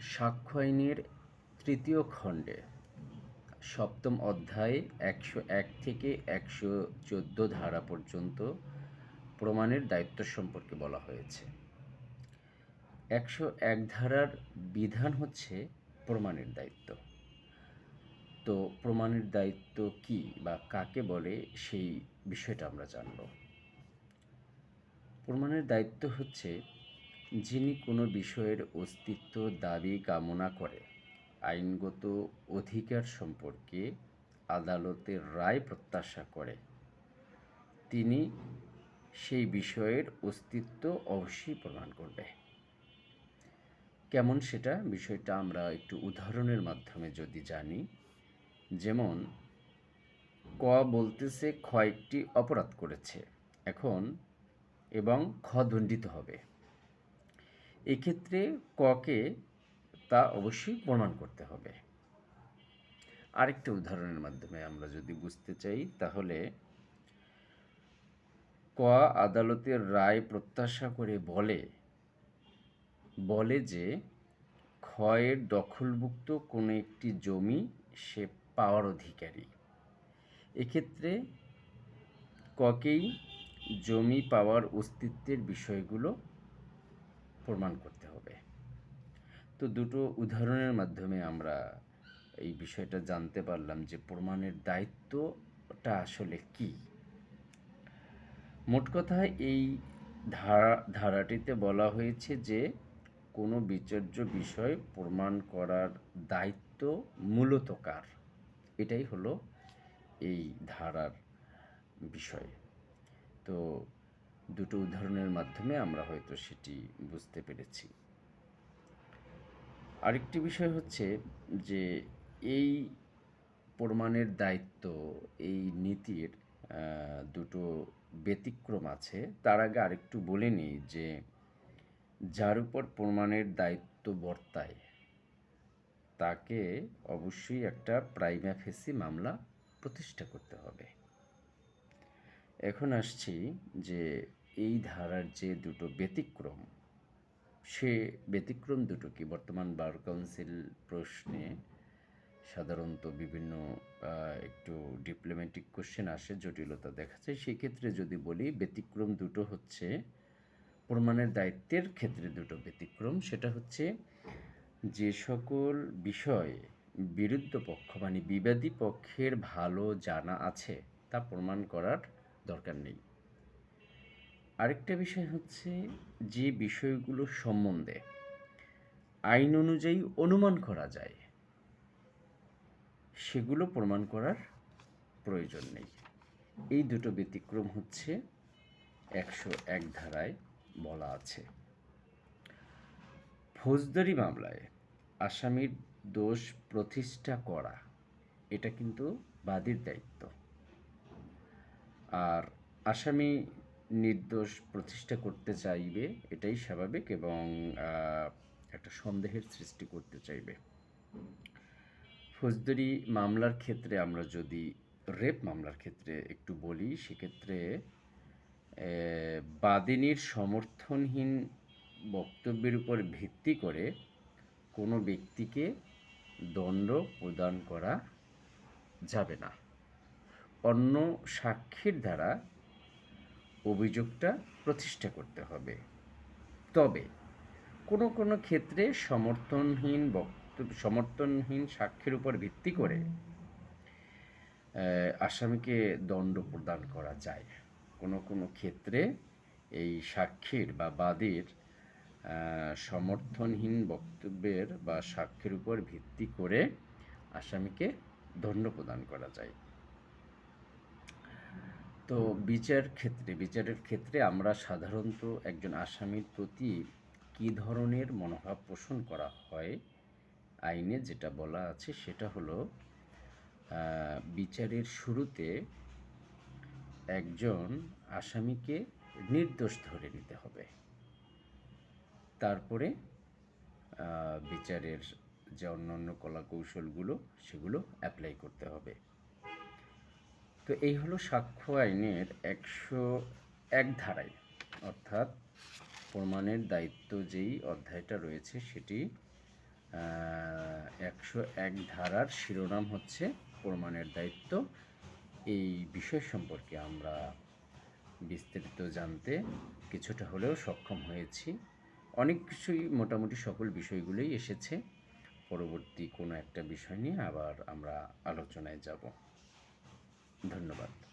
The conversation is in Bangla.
সাক্ষ্য আইনের তৃতীয় খণ্ডে, সপ্তম অধ্যায়ে একশো এক থেকে একশো চোদ্দ ধারা পর্যন্ত প্রমাণের দায়িত্ব সম্পর্কে বলা হয়েছে। একশো এক ধারার বিধান হচ্ছে প্রমাণের দায়িত্ব। তো প্রমাণের দায়িত্ব কি বা কাকে বলে সেই বিষয়টা আমরা জানব। প্রমাণের দায়িত্ব হচ্ছে যিনি কোনো বিষয়ের অস্তিত্ব, দাবি, কামনা করে, আইনগত অধিকার সম্পর্কে আদালতের রায় প্রত্যাশা করে, তিনি সেই বিষয়ের অস্তিত্ব অবশ্যই প্রমাণ করবে। কেমন সেটা? বিষয়টা আমরা একটু উদাহরণের মাধ্যমে যদি জানি, যেমন, ক বলতেছে খ একটি অপরাধ করেছে, এখন এবং খ দণ্ডিত হবে। এক্ষেত্রে ককে তা অবশ্যই প্রমাণ করতে হবে। আরেকটা উদাহরণের মাধ্যমে আমরা যদি বুঝতে চাই, তাহলে ক আদালতের রায় প্রত্যাশা করে বলে বলে যে ক্ষয়ের দখলভুক্ত কোনো একটি জমি সে পাওয়ার অধিকারী। এক্ষেত্রে ককেই জমি পাওয়ার অস্তিত্বের বিষয়গুলো প্রমাণ করতে হবে। তো দুটো উদাহরণের মাধ্যমে আমরা এই বিষয়টা জানতে পারলাম যে প্রমাণের দায়িত্বটা আসলে কি। মোট কথা এই ধারা, ধারাটিতে বলা হয়েছে যে কোনো বিচার্য বিষয় প্রমাণ করার দায়িত্ব মূলত কার? এটাই হলো এই ধারার বিষয়। তো দুটো উদাহরণের মাধ্যমে আমরা হয়তো সেটি বুঝতে পেরেছি। আরেকটি বিষয় হচ্ছে যে এই প্রমাণের দায়িত্ব, এই নীতির দুটো ব্যতিক্রম আছে। তার আগে আরেকটু বলে নিই যে যার উপর প্রমাণের দায়িত্ব বর্তায়, তাকে অবশ্যই একটা প্রাইমা ফেসি মামলা প্রতিষ্ঠা করতে হবে। এখন আসছি যে এই ধারার যে দুটো ব্যতিক্রম, সে ব্যতিক্রম দুটো কি? বর্তমান বার কাউন্সিল প্রশ্নে সাধারণত বিভিন্ন একটু ডিপ্লোম্যাটিক কোশ্চেন আসে, জটিলতা দেখা যায় সেক্ষেত্রে যদি বলি, ব্যতিক্রম দুটো হচ্ছে প্রমাণের দায়িত্বের ক্ষেত্রে দুটো ব্যতিক্রম। সেটা হচ্ছে যে সকল বিষয়ে বিরুদ্ধ পক্ষ মানে বিবাদী পক্ষের ভালো জানা আছে তা প্রমাণ করার দরকার নেই। আরেকটা বিষয় হচ্ছে যে বিষয়গুলো সম্বন্ধে আইন অনুযায়ী অনুমান করা যায়, সেগুলো প্রমাণ করার প্রয়োজন নেই। এই দুটো ব্যতিক্রম হচ্ছে একশো এক ধারায় বলা আছে। ফৌজদারি মামলায় আসামির দোষ প্রতিষ্ঠা করা, এটা কিন্তু বাদীর দায়িত্ব। আর আসামি নির্দোষ প্রতিষ্ঠা করতে চাইবে, এটাই স্বাভাবিক এবং একটা সন্দেহের সৃষ্টি করতে চাইবে। ফৌজদারি মামলার ক্ষেত্রে আমরা যদি, রেপ মামলার ক্ষেত্রে একটু বলি, সেক্ষেত্রে বাদিনীর সমর্থনহীন বক্তব্যের উপর ভিত্তি করে কোনো ব্যক্তিকে দণ্ড প্রদান করা যাবে না। অন্য সাক্ষীর দ্বারা অভিযোগটা প্রতিষ্ঠা করতে হবে। তবে কোনো কোনো ক্ষেত্রে সমর্থনহীন বক্তব্য, সমর্থনহীন সাক্ষীর উপর ভিত্তি করে আসামিকে দণ্ড প্রদান করা যায়। কোনো কোনো ক্ষেত্রে এই সাক্ষীর বা বাদীর সমর্থনহীন বক্তব্যের বা সাক্ষীর উপর ভিত্তি করে আসামিকে দণ্ড প্রদান করা যায়। তো বিচার ক্ষেত্রে, বিচারের ক্ষেত্রে আমরা সাধারণত একজন আসামির প্রতি কী ধরনের মনোভাব পোষণ করা হয় আইনে যেটা বলা আছে সেটা হলো বিচারের শুরুতে একজন আসামিকে নির্দোষ ধরে নিতে হবে। তারপরে বিচারের যে অন্যান্য কলা কৌশলগুলো সেগুলো অ্যাপ্লাই করতে হবে। তো এই হলো সাক্ষ্য আইনের একশো এক ধারায়। অর্থাৎ প্রমাণের দায়িত্ব যেই অধ্যায়টা রয়েছে সেটি একশো এক ধারার শিরোনাম হচ্ছে প্রমাণের দায়িত্ব। এই বিষয় সম্পর্কে আমরা বিস্তারিত জানতে কিছুটা হলেও সক্ষম হয়েছি। অনেক কিছুই মোটামুটি সকল বিষয়গুলোই এসেছে। পরবর্তী কোনো একটা বিষয় নিয়ে আবার আমরা আলোচনায় যাব। ধন্যবাদ।